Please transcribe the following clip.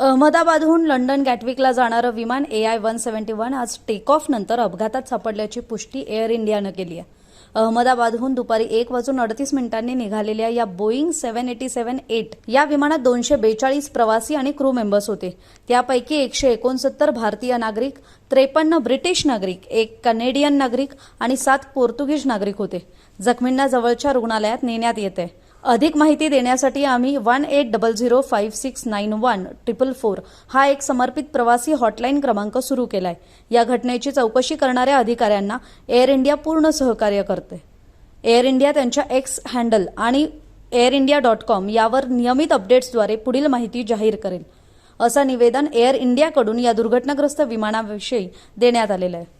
अहमदाबादहून London गॅटविकला जाणारं विमान A I one seventy one आज टेक ऑफ नंतर अपघातात सापडल्याची पुष्टी एअर इंडियानं केली आहे. अहमदाबादहून दुपारी एक वाजून अडतीस मिनिटांनी निघालेल्या या Boeing seven eighty seven eight या विमानात दोनशे बेचाळीस प्रवासी आणि क्रू मेंबर्स होते. त्यापैकी एकशे एकोणसत्तर भारतीय नागरिक त्रेपन्न ब्रिटिश नागरिक एक कनेडियन नागरिक आणि सात पोर्तुगीज नागरिक होते. जखमींना जवळच्या रुग्णालयात नेण्यात येते अधिक माहिती देण्यासाठी आम्ही one eight double zero five six nine one triple four हा एक समर्पित प्रवासी हॉटलाईन क्रमांक सुरू केलाय. या घटनेची चौकशी करणाऱ्या अधिकाऱ्यांना एअर इंडिया पूर्ण सहकार्य करते. एअर इंडिया त्यांच्या एक्स हँडल आणि एअर इंडिया डॉट कॉम यावर नियमित अपडेट्सद्वारे पुढील माहिती जाहीर करेल. असं निवेदन एअर इंडियाकडून या दुर्घटनाग्रस्त विमानाविषयी देण्यात आलेलं आहे.